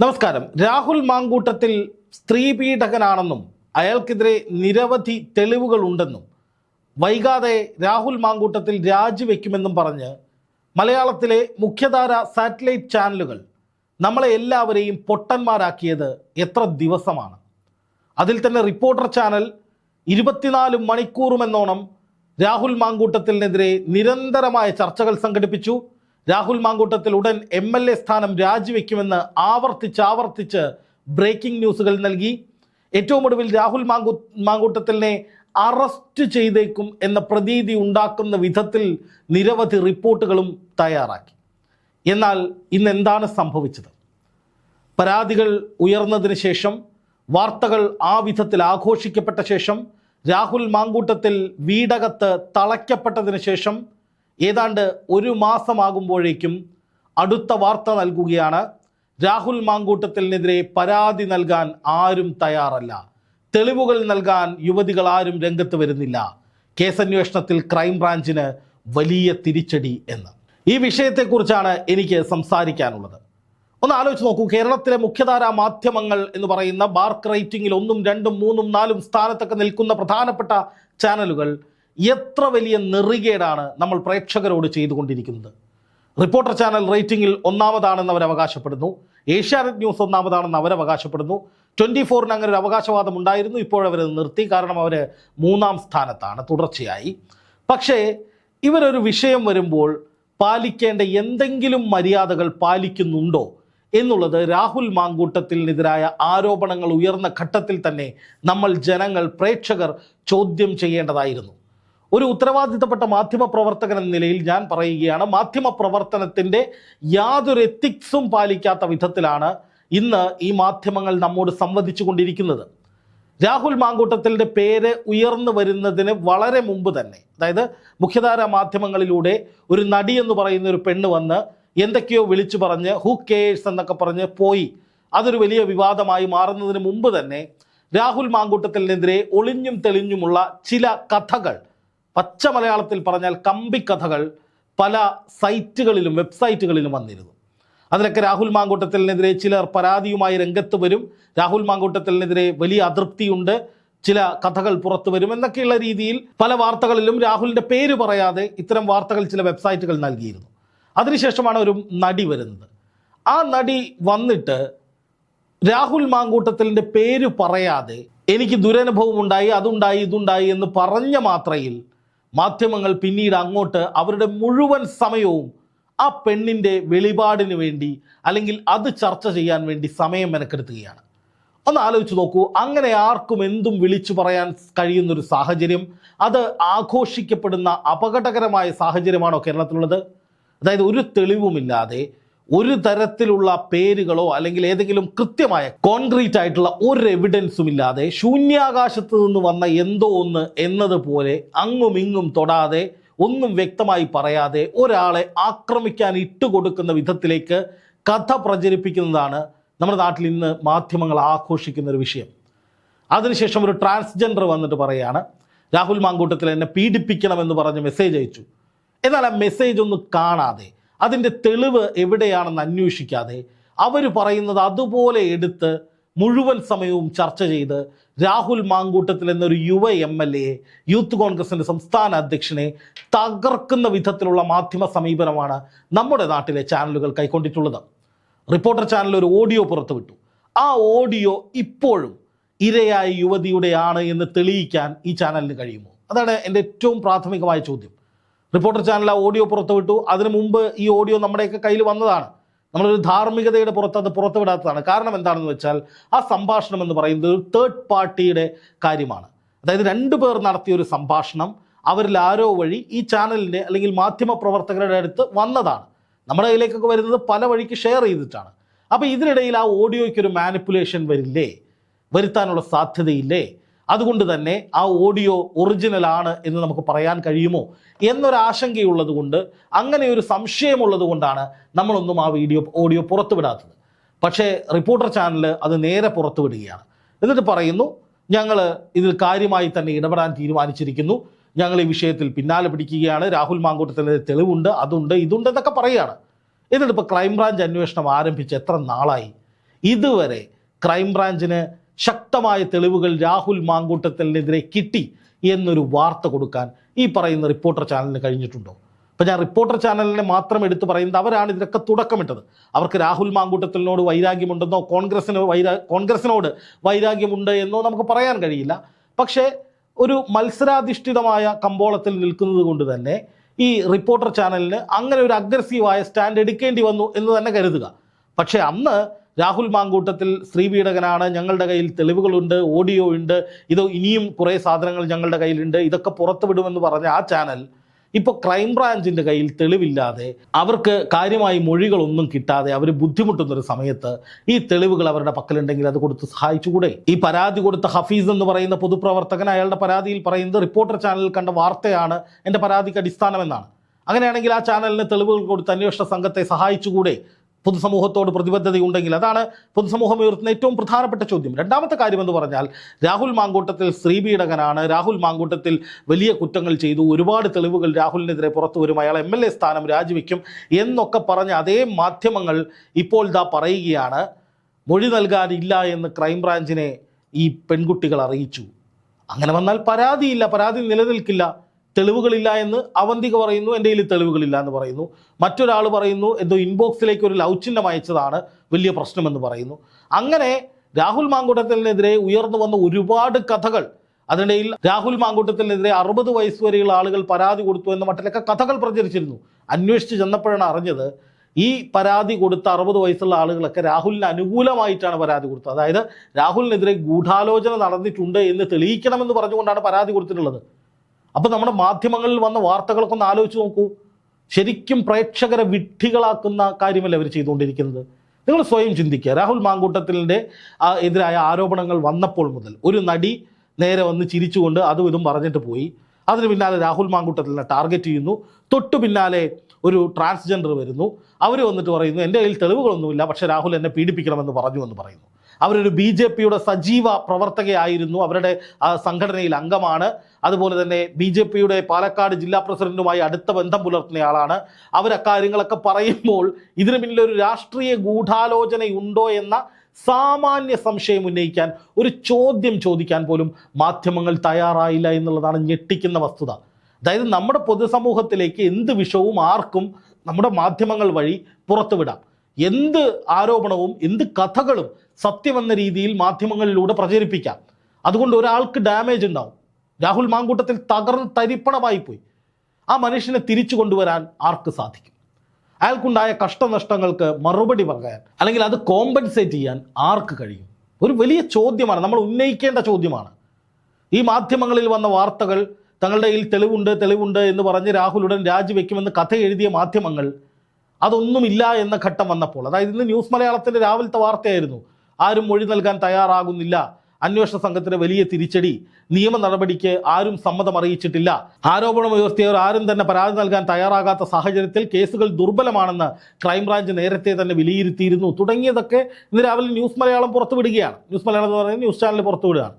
നമസ്കാരം. രാഹുൽ മാങ്കൂട്ടത്തിൽ സ്ത്രീ പീഡകനാണെന്നും അയാൾക്കെതിരെ നിരവധി തെളിവുകൾ ഉണ്ടെന്നും വൈകാതെ രാഹുൽ മാങ്കൂട്ടത്തിൽ രാജിവെക്കുമെന്നും പറഞ്ഞ് മലയാളത്തിലെ മുഖ്യധാര സാറ്റലൈറ്റ് ചാനലുകൾ നമ്മളെ എല്ലാവരെയും പൊട്ടന്മാരാക്കിയത് എത്ര ദിവസമാണ്. അതിൽ തന്നെ റിപ്പോർട്ടർ ചാനൽ ഇരുപത്തിനാല് മണിക്കൂറുമെന്നോണം രാഹുൽ മാങ്കൂട്ടത്തിനെതിരെ നിരന്തരമായ ചർച്ചകൾ സംഘടിപ്പിച്ചു. രാഹുൽ മാങ്കൂട്ടത്തിൽ ഉടൻ എം എൽ എ സ്ഥാനം രാജിവെക്കുമെന്ന് ആവർത്തിച്ച് ആവർത്തിച്ച് ബ്രേക്കിംഗ് ന്യൂസുകൾ നൽകി. ഏറ്റവും ഒടുവിൽ രാഹുൽ മാങ്കൂ മാങ്കൂട്ടത്തിലിനെ അറസ്റ്റ് ചെയ്തേക്കും എന്ന പ്രതീതി ഉണ്ടാക്കുന്ന വിധത്തിൽ നിരവധി റിപ്പോർട്ടുകളും തയ്യാറാക്കി. എന്നാൽ ഇന്ന് എന്താണ് സംഭവിച്ചത്? പരാതികൾ ഉയർന്നതിന് ശേഷം വാർത്തകൾ ആ വിധത്തിൽ ആഘോഷിക്കപ്പെട്ട ശേഷം രാഹുൽ മാങ്കൂട്ടത്തിൽ വീടകത്ത് തളയ്ക്കപ്പെട്ടതിന് ശേഷം ഏതാണ്ട് ഒരു മാസമാകുമ്പോഴേക്കും അടുത്ത വാർത്ത നൽകുകയാണ്. രാഹുൽ മാങ്കൂട്ടത്തിനെതിരെ പരാതി നൽകാൻ ആരും തയ്യാറല്ല. തെളിവുകൾ നൽകാൻ യുവതികൾ ആരും രംഗത്ത് വരുന്നില്ല. കേസന്വേഷണത്തിൽ ക്രൈംബ്രാഞ്ചിന് വലിയ തിരിച്ചടി എന്ന്. ഈ വിഷയത്തെക്കുറിച്ചാണ് എനിക്ക് സംസാരിക്കാനുള്ളത്. ഒന്ന് ആലോചിച്ച് നോക്കൂ കേരളത്തിലെ മുഖ്യധാരാ മാധ്യമങ്ങൾ എന്ന് പറയുന്ന ബാർക്ക് റേറ്റിംഗിൽ ഒന്നും രണ്ടും മൂന്നും നാലും സ്ഥാനത്തൊക്കെ നിൽക്കുന്ന പ്രധാനപ്പെട്ട ചാനലുകൾ എത്ര വലിയ നെറികേടാണ് നമ്മൾ പ്രേക്ഷകരോട് ചെയ്തുകൊണ്ടിരിക്കുന്നത്. റിപ്പോർട്ടർ ചാനൽ റേറ്റിംഗിൽ ഒന്നാമതാണെന്ന് അവർ അവകാശപ്പെടുന്നു. ഏഷ്യാനെറ്റ് ന്യൂസ് ഒന്നാമതാണെന്ന് അവർ അവകാശപ്പെടുന്നു. ട്വന്റി ഫോറിന് അങ്ങനെ ഒരു അവകാശവാദം ഉണ്ടായിരുന്നു. ഇപ്പോഴവർ നിർത്തി. കാരണം അവർ മൂന്നാം സ്ഥാനത്താണ്. തുടർച്ചയായി. പക്ഷേ ഇവരൊരു വിഷയം വരുമ്പോൾ പാലിക്കേണ്ട എന്തെങ്കിലും മര്യാദകൾ പാലിക്കുന്നുണ്ടോ എന്നുള്ളത് രാഹുൽ മാങ്കൂട്ടത്തിനെതിരായ ആരോപണങ്ങൾ ഉയർന്ന ഘട്ടത്തിൽ തന്നെ നമ്മൾ ജനങ്ങൾ പ്രേക്ഷകർ ചോദ്യം ചെയ്യേണ്ടതായിരുന്നു. ഒരു ഉത്തരവാദിത്തപ്പെട്ട മാധ്യമ പ്രവർത്തകൻ എന്ന നിലയിൽ ഞാൻ പറയുകയാണ് മാധ്യമ പ്രവർത്തനത്തിന്റെ യാതൊരു എത്തിക്സും പാലിക്കാത്ത വിധത്തിലാണ് ഇന്ന് ഈ മാധ്യമങ്ങൾ നമ്മോട് സംവദിച്ചു കൊണ്ടിരിക്കുന്നത്. രാഹുൽ മാങ്കൂട്ടത്തിന്റെ പേര് ഉയർന്നു വരുന്നതിന് വളരെ മുമ്പ് തന്നെ അതായത് മുഖ്യധാര മാധ്യമങ്ങളിലൂടെ ഒരു നടി എന്ന് പറയുന്ന ഒരു പെണ്ണ് വന്ന് എന്തൊക്കെയോ വിളിച്ചു പറഞ്ഞ് ഹു കേഴ്സ് എന്നൊക്കെ പറഞ്ഞ് പോയി. അതൊരു വലിയ വിവാദമായി മാറുന്നതിന് മുമ്പ് തന്നെ രാഹുൽ മാങ്കൂട്ടത്തിനെതിരെ ഒളിഞ്ഞും തെളിഞ്ഞുമുള്ള ചില കഥകൾ പച്ച മലയാളത്തിൽ പറഞ്ഞാൽ കമ്പിക്കഥകൾ പല സൈറ്റുകളിലും വെബ്സൈറ്റുകളിലും വന്നിരുന്നു. അതിലൊക്കെ രാഹുൽ മാങ്കൂട്ടത്തിനെതിരെ ചിലർ പരാതിയുമായി രംഗത്ത് വരും. രാഹുൽ മാങ്കൂട്ടത്തിനെതിരെ വലിയ അതൃപ്തിയുണ്ട്. ചില കഥകൾ പുറത്തു വരും എന്നൊക്കെയുള്ള രീതിയിൽ പല വാർത്തകളിലും രാഹുലിന്റെ പേര് പറയാതെ ഇത്തരം വാർത്തകൾ ചില വെബ്സൈറ്റുകൾ നൽകിയിരുന്നു. അതിനുശേഷമാണ് ഒരു നടി വരുന്നത്. ആ നടി വന്നിട്ട് രാഹുൽ മാങ്കൂട്ടത്തിലിന്റെ പേര് പറയാതെ എനിക്ക് ദുരനുഭവം ഉണ്ടായി അതുണ്ടായി ഇതുണ്ടായി എന്ന് പറഞ്ഞ മാത്രയിൽ മാധ്യമങ്ങൾ പിന്നീട് അങ്ങോട്ട് അവരുടെ മുഴുവൻ സമയവും ആ പെണ്ണിന്റെ വെളിപാടിന് വേണ്ടി അല്ലെങ്കിൽ അത് ചർച്ച ചെയ്യാൻ വേണ്ടി സമയം മെനക്കെടുത്തുകയാണ്. ഒന്ന് ആലോചിച്ച് നോക്കൂ അങ്ങനെ ആർക്കും എന്തും വിളിച്ചു പറയാൻ കഴിയുന്നൊരു സാഹചര്യം അത് ആഘോഷിക്കപ്പെടുന്ന അപകടകരമായ സാഹചര്യമാണോ കേരളത്തിലുള്ളത്? അതായത് ഒരു തെളിവുമില്ലാതെ ഒരു തരത്തിലുള്ള പേരുകളോ അല്ലെങ്കിൽ ഏതെങ്കിലും കൃത്യമായ കോൺക്രീറ്റ് ആയിട്ടുള്ള ഒരു എവിഡൻസും ഇല്ലാതെ ശൂന്യാകാശത്ത് നിന്ന് വന്ന എന്തോ ഒന്ന് എന്നതുപോലെ അങ്ങും ഇങ്ങും തൊടാതെ ഒന്നും വ്യക്തമായി പറയാതെ ഒരാളെ ആക്രമിക്കാൻ ഇട്ടുകൊടുക്കുന്ന വിധത്തിലേക്ക് കഥ പ്രചരിപ്പിക്കുന്നതാണ് നമ്മുടെ നാട്ടിൽ ഇന്ന് മാധ്യമങ്ങൾ ആഘോഷിക്കുന്ന ഒരു വിഷയം. അതിനുശേഷം ഒരു ട്രാൻസ്ജെൻഡർ വന്നിട്ട് പറയാണ് രാഹുൽ മാങ്കൂട്ടത്തിൽ എന്നെ പീഡിപ്പിക്കണമെന്ന് പറഞ്ഞ് മെസ്സേജ് അയച്ചു. എന്നാൽ ആ മെസ്സേജ് ഒന്ന് കാണാതെ അതിന്റെ തെളിവ് എവിടെയാണെന്ന് അന്വേഷിക്കാതെ അവർ പറയുന്നത് അതുപോലെ എടുത്ത് മുഴുവൻ സമയവും ചർച്ച ചെയ്ത് രാഹുൽ മാങ്കൂട്ടത്തിൽ എന്നൊരു യുവ എം എൽ എ യൂത്ത് കോൺഗ്രസിന്റെ സംസ്ഥാന അധ്യക്ഷനെ തകർക്കുന്ന വിധത്തിലുള്ള മാധ്യമ സമീപനമാണ് നമ്മുടെ നാട്ടിലെ ചാനലുകൾ കൈക്കൊണ്ടിട്ടുള്ളത്. റിപ്പോർട്ടർ ചാനൽ ഒരു ഓഡിയോ പുറത്തുവിട്ടു. ആ ഓഡിയോ ഇപ്പോഴും ഇരയായ യുവതിയുടെയാണ് എന്ന് തെളിയിക്കാൻ ഈ ചാനലിന് കഴിയുമോ? അതാണ് എന്റെ ഏറ്റവും പ്രാഥമികമായ ചോദ്യം. റിപ്പോർട്ടർ ചാനൽ ആ ഓഡിയോ പുറത്തുവിട്ടു. അതിനു മുമ്പ് ഈ ഓഡിയോ നമ്മുടെയൊക്കെ കയ്യിൽ വന്നതാണ്. നമ്മളൊരു ധാർമ്മികതയുടെ പുറത്ത് അത് പുറത്തുവിടാത്തതാണ്. കാരണം എന്താണെന്ന് വെച്ചാൽ ആ സംഭാഷണം എന്ന് പറയുന്നത് ഒരു തേർഡ് പാർട്ടിയുടെ കാര്യമാണ്. അതായത് രണ്ടു പേർ നടത്തിയ ഒരു സംഭാഷണം അവരിൽ ആരോ വഴി ഈ ചാനലിന്റെ അല്ലെങ്കിൽ മാധ്യമ പ്രവർത്തകരുടെ അടുത്ത് വന്നതാണ്. നമ്മുടെ കയ്യിലേക്കൊക്കെ വരുന്നത് പല വഴിക്ക് ഷെയർ ചെയ്തിട്ടാണ്. അപ്പോൾ ഇതിനിടയിൽ ആ ഓഡിയോയ്ക്കൊരു മാനിപ്പുലേഷൻ വരില്ലേ? വരുത്താനുള്ള സാധ്യതയില്ലേ? അതുകൊണ്ട് തന്നെ ആ ഓഡിയോ ഒറിജിനൽ ആണ് എന്ന് നമുക്ക് പറയാൻ കഴിയുമോ എന്നൊരാശങ്കയുള്ളത് കൊണ്ട് അങ്ങനെ ഒരു സംശയമുള്ളത് കൊണ്ടാണ് നമ്മളൊന്നും ആ വീഡിയോ ഓഡിയോ പുറത്തുവിടാത്തത് പക്ഷേ റിപ്പോർട്ടർ ചാനൽ അത് നേരെ പുറത്തുവിടുകയാണ് എന്നിട്ട് പറയുന്നു ഞങ്ങൾ ഇതിൽ കാര്യമായി തന്നെ ഇടപെടാൻ തീരുമാനിച്ചിരിക്കുന്നു. ഞങ്ങൾ ഈ വിഷയത്തിൽ പിന്നാലെ പിടിക്കുകയാണ്. രാഹുൽ മാങ്കൂട്ടത്തിന്റെ തെളിവുണ്ട് അതുണ്ട് ഇതുണ്ട് എന്നൊക്കെ പറയുകയാണ്. എന്നിട്ട് ഇപ്പോൾ ക്രൈംബ്രാഞ്ച് അന്വേഷണം ആരംഭിച്ച് എത്ര നാളായി? ഇതുവരെ ക്രൈംബ്രാഞ്ചിന് ശക്തമായ തെളിവുകൾ രാഹുൽ മാങ്കൂട്ടത്തിനെതിരെ കിട്ടി എന്നൊരു വാർത്ത കൊടുക്കാൻ ഈ പറയുന്ന റിപ്പോർട്ടർ ചാനലിന് കഴിഞ്ഞിട്ടുണ്ടോ? ഇപ്പം ഞാൻ റിപ്പോർട്ടർ ചാനലിനെ മാത്രം എടുത്തു പറയുന്നത് അവരാണ് ഇതിനൊക്കെ തുടക്കമിട്ടത്. അവർക്ക് രാഹുൽ മാങ്കൂട്ടത്തിനോട് വൈരാഗ്യമുണ്ടെന്നോ കോൺഗ്രസിന് വൈരാ കോൺഗ്രസിനോട് വൈരാഗ്യമുണ്ട് എന്നോ നമുക്ക് പറയാൻ കഴിയില്ല. പക്ഷേ ഒരു മത്സരാധിഷ്ഠിതമായ കമ്പോളത്തിൽ നിൽക്കുന്നത് കൊണ്ട് തന്നെ ഈ റിപ്പോർട്ടർ ചാനലിന് അങ്ങനെ ഒരു അഗ്രസീവായ സ്റ്റാൻഡ് എടുക്കേണ്ടി വന്നു എന്ന് തന്നെ കരുതുക. പക്ഷേ അന്ന് രാഹുൽ മാങ്കൂട്ടത്തിൽ സ്ത്രീപീഡകനാണ് ഞങ്ങളുടെ കയ്യിൽ തെളിവുകളുണ്ട് ഓഡിയോ ഉണ്ട്. ഇത് ഇനിയും കുറേ സാധനങ്ങൾ ഞങ്ങളുടെ കയ്യിലുണ്ട്. ഇതൊക്കെ പുറത്തുവിടുമെന്ന് പറഞ്ഞ ആ ചാനൽ ഇപ്പോൾ ക്രൈംബ്രാഞ്ചിന്റെ കയ്യിൽ തെളിവില്ലാതെ അവർക്ക് കാര്യമായി മൊഴികളൊന്നും കിട്ടാതെ അവർ ബുദ്ധിമുട്ടുന്നൊരു സമയത്ത് ഈ തെളിവുകൾ അവരുടെ പക്കലുണ്ടെങ്കിൽ അത് കൊടുത്ത് സഹായിച്ചുകൂടെ? ഈ പരാതി കൊടുത്ത ഹഫീസ് എന്ന് പറയുന്ന പൊതുപ്രവർത്തകൻ അയാളുടെ പരാതിയിൽ പറയുന്നത് റിപ്പോർട്ടർ ചാനലിൽ കണ്ട വാർത്തയാണ് എന്റെ പരാതിക്ക് അടിസ്ഥാനമെന്നാണ്. അങ്ങനെയാണെങ്കിൽ ആ ചാനലിന് തെളിവുകൾ കൊടുത്ത് അന്വേഷണ സംഘത്തെ സഹായിച്ചുകൂടെ? പൊതുസമൂഹത്തോട് പ്രതിബദ്ധതയുണ്ടെങ്കിൽ അതാണ് പൊതുസമൂഹം ഉയർത്തുന്ന ഏറ്റവും പ്രധാനപ്പെട്ട ചോദ്യം. രണ്ടാമത്തെ കാര്യം എന്ന് പറഞ്ഞാൽ രാഹുൽ മാങ്കൂട്ടത്തിൽ സ്ത്രീപീഡകനാണ് രാഹുൽ മാങ്കൂട്ടത്തിൽ വലിയ കുറ്റങ്ങൾ ചെയ്തു. ഒരുപാട് തെളിവുകൾ രാഹുലിനെതിരെ പുറത്തു വരും. അയാൾ എം എൽ എ സ്ഥാനം രാജിവെക്കും എന്നൊക്കെ പറഞ്ഞ അതേ മാധ്യമങ്ങൾ ഇപ്പോൾ ഇതാ പറയുകയാണ്. മൊഴി നൽകാനില്ല എന്ന് ക്രൈംബ്രാഞ്ചിനെ ഈ പെൺകുട്ടികൾ അറിയിച്ചു. അങ്ങനെ വന്നാൽ പരാതിയില്ല. പരാതി നിലനിൽക്കില്ല. തെളിവുകളില്ല എന്ന് അവന്തിക പറയുന്നു എന്റെ കയ്യിൽ തെളിവുകളില്ല എന്ന് പറയുന്നു. മറ്റൊരാൾ പറയുന്നു എന്തോ ഇൻബോക്സിലേക്ക് ഒരു ലൗ ചിഹ്നം അയച്ചതാണ് വലിയ പ്രശ്നമെന്ന് പറയുന്നു. അങ്ങനെ രാഹുൽ മാങ്കൂട്ടത്തിനെതിരെ ഉയർന്നു വന്ന ഒരുപാട് കഥകൾ അതിനിടയിൽ രാഹുൽ മാങ്കൂട്ടത്തിനെതിരെ അറുപത് വയസ്സ് വരെയുള്ള ആളുകൾ പരാതി കൊടുത്തു എന്ന മട്ടിലൊക്കെ കഥകൾ പ്രചരിച്ചിരുന്നു. അന്വേഷിച്ച് ചെന്നപ്പോഴാണ് അറിഞ്ഞത് ഈ പരാതി കൊടുത്ത അറുപത് വയസ്സുള്ള ആളുകളൊക്കെ രാഹുലിന് അനുകൂലമായിട്ടാണ് പരാതി കൊടുത്തത്. അതായത് രാഹുലിനെതിരെ ഗൂഢാലോചന നടന്നിട്ടുണ്ട് എന്ന് തെളിയിക്കണമെന്ന് പറഞ്ഞുകൊണ്ടാണ് പരാതി കൊടുത്തിട്ടുള്ളത്. അപ്പോൾ നമ്മുടെ മാധ്യമങ്ങളിൽ വന്ന വാർത്തകളൊക്കെ ഒന്ന് ആലോചിച്ച് നോക്കൂ. ശരിക്കും പ്രേക്ഷകരെ വിഡ്ഢികളാക്കുന്ന കാര്യമല്ല അവർ ചെയ്തുകൊണ്ടിരിക്കുന്നത്? നിങ്ങൾ സ്വയം ചിന്തിക്കുക. രാഹുൽ മാങ്കൂട്ടത്തിന്റെ എതിരായ ആരോപണങ്ങൾ വന്നപ്പോൾ മുതൽ ഒരു നടി നേരെ വന്ന് ചിരിച്ചുകൊണ്ട് അതും ഇതും പറഞ്ഞിട്ട് പോയി. അതിന് പിന്നാലെ രാഹുൽ മാങ്കൂട്ടത്തിനെ ടാർഗറ്റ് ചെയ്യുന്നു. തൊട്ടു പിന്നാലെ ഒരു ട്രാൻസ്ജെൻഡർ വരുന്നു. അവർ വന്നിട്ട് പറയുന്നു എന്റെ കയ്യിൽ തെളിവുകളൊന്നുമില്ല പക്ഷേ രാഹുൽ എന്നെ പീഡിപ്പിക്കണമെന്ന് പറഞ്ഞു എന്ന് പറയുന്നു. അവരൊരു ബി ജെ പിയുടെ സജീവ പ്രവർത്തകയായിരുന്നു. അവരുടെ സംഘടനയിൽ അംഗമാണ്. അതുപോലെ തന്നെ ബി ജെ പിയുടെ പാലക്കാട് ജില്ലാ പ്രസിഡന്റുമായി അടുത്ത ബന്ധം പുലർത്തുന്നയാളാണ് അവരക്കാര്യങ്ങളൊക്കെ പറയുമ്പോൾ ഇതിനു പിന്നിൽ ഒരു രാഷ്ട്രീയ ഗൂഢാലോചനയുണ്ടോ എന്ന സാമാന്യ സംശയം ഉന്നയിക്കാൻ ഒരു ചോദ്യം ചോദിക്കാൻ പോലും മാധ്യമങ്ങൾ തയ്യാറായില്ല എന്നുള്ളതാണ് ഞെട്ടിക്കുന്ന വസ്തുത. അതായത് നമ്മുടെ പൊതുസമൂഹത്തിലേക്ക് എന്ത് വിഷവും ആർക്കും നമ്മുടെ മാധ്യമങ്ങൾ വഴി പുറത്തുവിടാം. എന്ത് ആരോപണവും എന്ത് കഥകളും സത്യമെന്ന രീതിയിൽ മാധ്യമങ്ങളിലൂടെ പ്രചരിപ്പിക്കാം. അതുകൊണ്ട് ഒരാൾക്ക് ഡാമേജ് ഉണ്ടാവും. രാഹുൽ മാങ്കൂട്ടത്തിൽ തകർന്ന് തരിപ്പണമായി പോയി ആ മനുഷ്യനെ തിരിച്ചു കൊണ്ടുവരാൻ ആർക്ക് സാധിക്കും? അയാൾക്കുണ്ടായ കഷ്ടനഷ്ടങ്ങൾക്ക് മറുപടി പറയാൻ അല്ലെങ്കിൽ അത് കോമ്പൻസേറ്റ് ചെയ്യാൻ ആർക്ക് കഴിയും? ഒരു വലിയ ചോദ്യമാണ്. നമ്മൾ ഉന്നയിക്കേണ്ട ചോദ്യമാണ്. ഈ മാധ്യമങ്ങളിൽ വന്ന വാർത്തകൾ തങ്ങളുടെ കയ്യിൽ തെളിവുണ്ട് തെളിവുണ്ട് എന്ന് പറഞ്ഞ് രാഹുലുടൻ രാജിവെക്കുമെന്ന് കഥ എഴുതിയ മാധ്യമങ്ങൾ അതൊന്നുമില്ല എന്ന ഘട്ടം വന്നപ്പോൾ അതായത് ഇന്ന് ന്യൂസ് മലയാളത്തിന്റെ രാവിലത്തെ വാർത്തയായിരുന്നു ആരും മൊഴി നൽകാൻ തയ്യാറാകുന്നില്ല അന്വേഷണ സംഘത്തിന് വലിയ തിരിച്ചടി നിയമ നടപടിക്ക് ആരും സമ്മതം അറിയിച്ചിട്ടില്ല. ആരോപണം ഉയർത്തിയവർ ആരും തന്നെ പരാതി നൽകാൻ തയ്യാറാകാത്ത സാഹചര്യത്തിൽ കേസുകൾ ദുർബലമാണെന്ന് ക്രൈംബ്രാഞ്ച് നേരത്തെ തന്നെ വിലയിരുത്തിയിരുന്നു. തുടങ്ങിയതൊക്കെ ഇന്ന് രാവിലെ ന്യൂസ് മലയാളം പുറത്തുവിടുകയാണ്. ന്യൂസ് മലയാളം എന്ന് പറയുന്നത് ന്യൂസ് ചാനൽ പുറത്തുവിടുകയാണ്.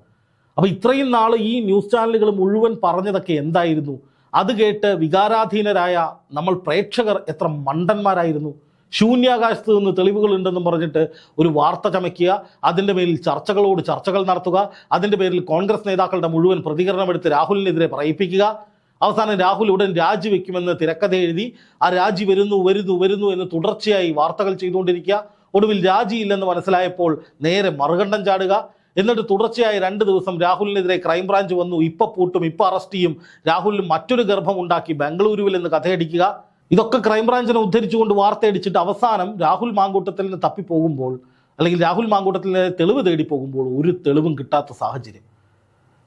അപ്പോൾ ഇത്രയും നാൾ ഈ ന്യൂസ് ചാനലുകൾ മുഴുവൻ പറഞ്ഞതൊക്കെ എന്തായിരുന്നു? അത് കേട്ട് വികാരാധീനരായ നമ്മൾ പ്രേക്ഷകർ എത്ര മണ്ടന്മാരായിരുന്നു. ശൂന്യാകാശത്ത് നിന്ന് തെളിവുകളുണ്ടെന്നും പറഞ്ഞിട്ട് ഒരു വാർത്ത ചമയ്ക്കുക അതിന്റെ പേരിൽ ചർച്ചകളോട് ചർച്ചകൾ നടത്തുക അതിന്റെ പേരിൽ കോൺഗ്രസ് നേതാക്കളുടെ മുഴുവൻ പ്രതികരണമെടുത്ത് രാഹുലിനെതിരെ പറയിപ്പിക്കുക. അവസാനം രാഹുൽ ഉടൻ രാജിവെക്കുമെന്ന് തിരക്കഥ എഴുതി ആ രാജി വരുന്നു വരുന്നു വരുന്നു എന്ന് തുടർച്ചയായി വാർത്തകൾ ചെയ്തുകൊണ്ടിരിക്കുക. ഒടുവിൽ രാജിയില്ലെന്ന് മനസ്സിലായപ്പോൾ നേരെ മറുകണ്ഠം ചാടുക. എന്നിട്ട് തുടർച്ചയായി രണ്ട് ദിവസം രാഹുലിനെതിരെ ക്രൈംബ്രാഞ്ച് വന്നു ഇപ്പൊ പൂട്ടും ഇപ്പൊ അറസ്റ്റ് ചെയ്യും. രാഹുലിന് മറ്റൊരു ഗർഭം ഉണ്ടാക്കി ബംഗളൂരുവിൽ നിന്ന് കഥയടിക്കുക. ഇതൊക്കെ ക്രൈംബ്രാഞ്ചിനെ ഉദ്ധരിച്ചുകൊണ്ട് വാർത്തയടിച്ചിട്ട് അവസാനം രാഹുൽ മാങ്കൂട്ടത്തിൽ നിന്ന് തപ്പിപ്പോകുമ്പോൾ അല്ലെങ്കിൽ രാഹുൽ മാങ്കൂട്ടത്തിൽ തെളിവ് തേടി പോകുമ്പോൾ ഒരു തെളിവും കിട്ടാത്ത സാഹചര്യം.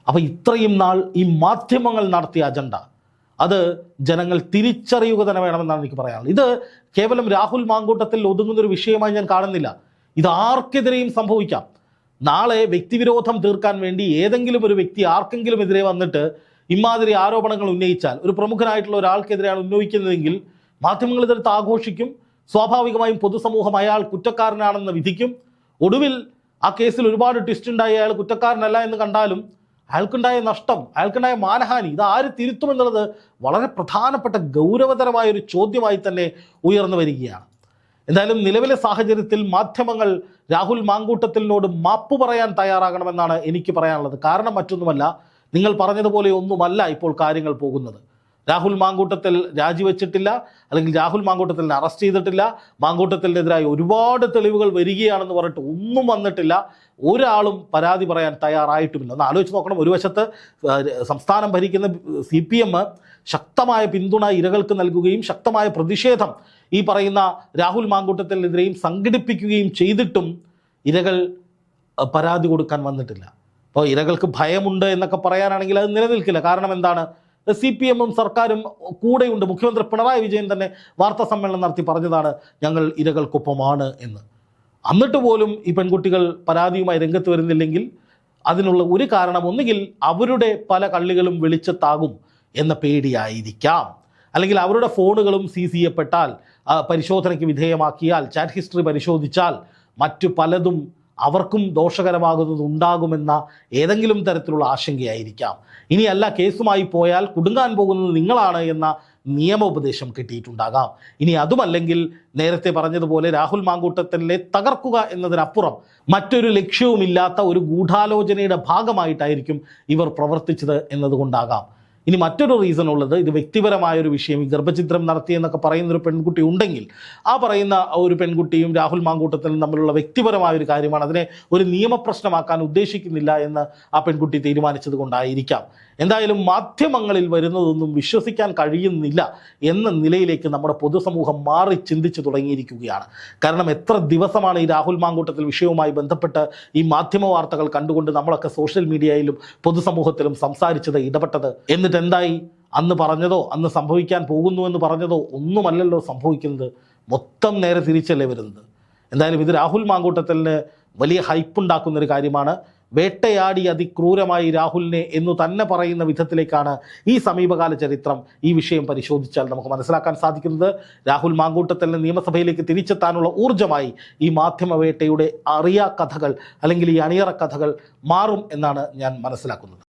അപ്പോൾ ഇത്രയും നാൾ ഈ മാധ്യമങ്ങൾ നടത്തിയ അജണ്ട അത് ജനങ്ങൾ തിരിച്ചറിയുക തന്നെ വേണമെന്നാണ് എനിക്ക് പറയാനുള്ളത്. ഇത് കേവലം രാഹുൽ മാങ്കൂട്ടത്തിൽ ഒതുങ്ങുന്നൊരു വിഷയമായി ഞാൻ കാണുന്നില്ല. ഇത് ആർക്കെതിരെയും സംഭവിക്കാം. നാളെ വ്യക്തിവിരോധം തീർക്കാൻ വേണ്ടി ഏതെങ്കിലും ഒരു വ്യക്തി ആർക്കെങ്കിലും എതിരെ വന്നിട്ട് ഇമാതിരി ആരോപണങ്ങൾ ഉന്നയിച്ചാൽ ഒരു പ്രമുഖനായിട്ടുള്ള ഒരാൾക്കെതിരെയാണ് ഉന്നയിക്കുന്നതെങ്കിൽ മാധ്യമങ്ങൾ ഇതെടുത്ത് ആഘോഷിക്കും. സ്വാഭാവികമായും പൊതുസമൂഹം അയാൾ കുറ്റക്കാരനാണെന്ന് വിധിക്കും. ഒടുവിൽ ആ കേസിൽ ഒരുപാട് ട്വിസ്റ്റ് ഉണ്ടായി. അയാൾ കുറ്റക്കാരനല്ല എന്ന് കണ്ടാലും അയാൾക്കുണ്ടായ നഷ്ടം അയാൾക്കുണ്ടായ മാനഹാനി ഇത് ആര് തിരുത്തുമെന്നുള്ളത് വളരെ പ്രധാനപ്പെട്ട ഗൗരവതരമായ ഒരു ചോദ്യമായി തന്നെ ഉയർന്നു വരികയാണ്. എന്തായാലും നിലവിലെ സാഹചര്യത്തിൽ മാധ്യമങ്ങൾ രാഹുൽ മാങ്കൂട്ടത്തിനോട് മാപ്പ് പറയാൻ തയ്യാറാകണമെന്നാണ് എനിക്ക് പറയാനുള്ളത്. കാരണം മറ്റൊന്നുമല്ല നിങ്ങൾ പറഞ്ഞതുപോലെ ഒന്നുമല്ല ഇപ്പോൾ കാര്യങ്ങൾ പോകുന്നത്. രാഹുൽ മാങ്കൂട്ടത്തിൽ രാജിവെച്ചിട്ടില്ല അല്ലെങ്കിൽ രാഹുൽ മാങ്കൂട്ടത്തിനെ അറസ്റ്റ് ചെയ്തിട്ടില്ല മാങ്കൂട്ടത്തിനെതിരായി ഒരുപാട് തെളിവുകൾ വരികയാണെന്ന് പറഞ്ഞിട്ട് ഒന്നും വന്നിട്ടില്ല ഒരാളും പരാതി പറയാൻ തയ്യാറായിട്ടുമില്ല. ഒന്ന് ആലോചിച്ച് നോക്കണം ഒരു വശത്ത് സംസ്ഥാനം ഭരിക്കുന്ന സി ശക്തമായ പിന്തുണ ഇരകൾക്ക് നൽകുകയും ശക്തമായ പ്രതിഷേധം ഈ പറയുന്ന രാഹുൽ മാങ്കൂട്ടത്തിനെതിരെയും സംഘടിപ്പിക്കുകയും ചെയ്തിട്ടും ഇരകൾ പരാതി കൊടുക്കാൻ വന്നിട്ടില്ല. അപ്പോൾ ഇരകൾക്ക് ഭയമുണ്ട് എന്നൊക്കെ പറയാനാണെങ്കിൽ അത് നിലനിൽക്കില്ല. കാരണം എന്താണ്? സി പി എമ്മും സർക്കാരും കൂടെയുണ്ട്. മുഖ്യമന്ത്രി പിണറായി വിജയൻ തന്നെ വാർത്താ സമ്മേളനം നടത്തി പറഞ്ഞതാണ് ഞങ്ങൾ ഇരകൾക്കൊപ്പമാണ് എന്ന്. എന്നിട്ട് പോലും ഈ പെൺകുട്ടികൾ പരാതിയുമായി രംഗത്ത് വരുന്നില്ലെങ്കിൽ അതിനുള്ള ഒരു കാരണം ഒന്നുകിൽ അവരുടെ പല കള്ളികളും വെളിച്ചത്താകും എന്ന പേടിയായിരിക്കാം. അല്ലെങ്കിൽ അവരുടെ ഫോണുകളും സീസ് ചെയ്യപ്പെട്ടാൽ പരിശോധനയ്ക്ക് വിധേയമാക്കിയാൽ ചാറ്റ് ഹിസ്റ്ററി പരിശോധിച്ചാൽ മറ്റു പലതും അവർക്കും ദോഷകരമാകുന്നത് ഉണ്ടാകുമെന്ന ഏതെങ്കിലും തരത്തിലുള്ള ആശങ്കയായിരിക്കാം. ഇനിയല്ല കേസുമായി പോയാൽ കുടുങ്ങാൻ പോകുന്നത് നിങ്ങളാണ് എന്ന നിയമോപദേശം കിട്ടിയിട്ടുണ്ടാകാം. ഇനി അതുമല്ലെങ്കിൽ നേരത്തെ പറഞ്ഞതുപോലെ രാഹുൽ മാങ്കൂട്ടത്തിലെ തകർക്കുക എന്നതിനപ്പുറം മറ്റൊരു ലക്ഷ്യവുമില്ലാത്ത ഒരു ഗൂഢാലോചനയുടെ ഭാഗമായിട്ടായിരിക്കും ഇവർ പ്രവർത്തിച്ചത് എന്നതുകൊണ്ടാകാം. ഇനി മറ്റൊരു റീസൺ ഉള്ളത് ഇത് വ്യക്തിപരമായ ഒരു വിഷയം. ഈ ഗർഭചിത്രം നടത്തി എന്നൊക്കെ പറയുന്ന ഒരു പെൺകുട്ടി ഉണ്ടെങ്കിൽ ആ പറയുന്ന ഒരു പെൺകുട്ടിയും രാഹുൽ മാങ്കൂട്ടത്തിലും തമ്മിലുള്ള വ്യക്തിപരമായ ഒരു കാര്യമാണ്. അതിനെ ഒരു നിയമപ്രശ്നമാക്കാൻ ഉദ്ദേശിക്കുന്നില്ല എന്ന് ആ പെൺകുട്ടി തീരുമാനിച്ചത് കൊണ്ടായിരിക്കാം. എന്തായാലും മാധ്യമങ്ങളിൽ വരുന്നതൊന്നും വിശ്വസിക്കാൻ കഴിയുന്നില്ല എന്ന നിലയിലേക്ക് നമ്മുടെ പൊതുസമൂഹം മാറി ചിന്തിച്ചു തുടങ്ങിയിരിക്കുകയാണ്. കാരണം എത്ര ദിവസമാണ് ഈ രാഹുൽ മാങ്കൂട്ടത്തിൽ വിഷയവുമായി ബന്ധപ്പെട്ട് ഈ മാധ്യമ വാർത്തകൾ കണ്ടുകൊണ്ട് നമ്മളൊക്കെ സോഷ്യൽ മീഡിയയിലും പൊതുസമൂഹത്തിലും സംസാരിച്ചത് ഇടപെട്ടത്? എന്നിട്ട് എന്തായി? അന്ന് പറഞ്ഞതോ? അന്ന് സംഭവിക്കാൻ പോകുന്നു എന്ന് പറഞ്ഞതോ? ഒന്നുമല്ലല്ലോ സംഭവിക്കുന്നത്. മൊത്തം നേരെ തിരിച്ചല്ലേ വരുന്നത്? എന്തായാലും ഇത് രാഹുൽ മാങ്കൂട്ടത്തലിന് വലിയ ഹൈപ്പ് ഉണ്ടാക്കുന്നൊരു കാര്യമാണ്. വേട്ടയാടി അതിക്രൂരമായി രാഹുലിനെ എന്നു തന്നെ പറയുന്ന വിധത്തിലേക്കാണ് ഈ സമീപകാല ചരിത്രം ഈ വിഷയം പരിശോധിച്ചാൽ നമുക്ക് മനസ്സിലാക്കാൻ സാധിക്കുന്നത്. രാഹുൽ മാങ്കൂട്ടത്തലിന് നിയമസഭയിലേക്ക് തിരിച്ചെത്താനുള്ള ഊർജമായി ഈ മാധ്യമവേട്ടയുടെ അറിയ കഥകൾ അല്ലെങ്കിൽ ഈ അണിയറ കഥകൾ മാറും എന്നാണ് ഞാൻ മനസ്സിലാക്കുന്നത്.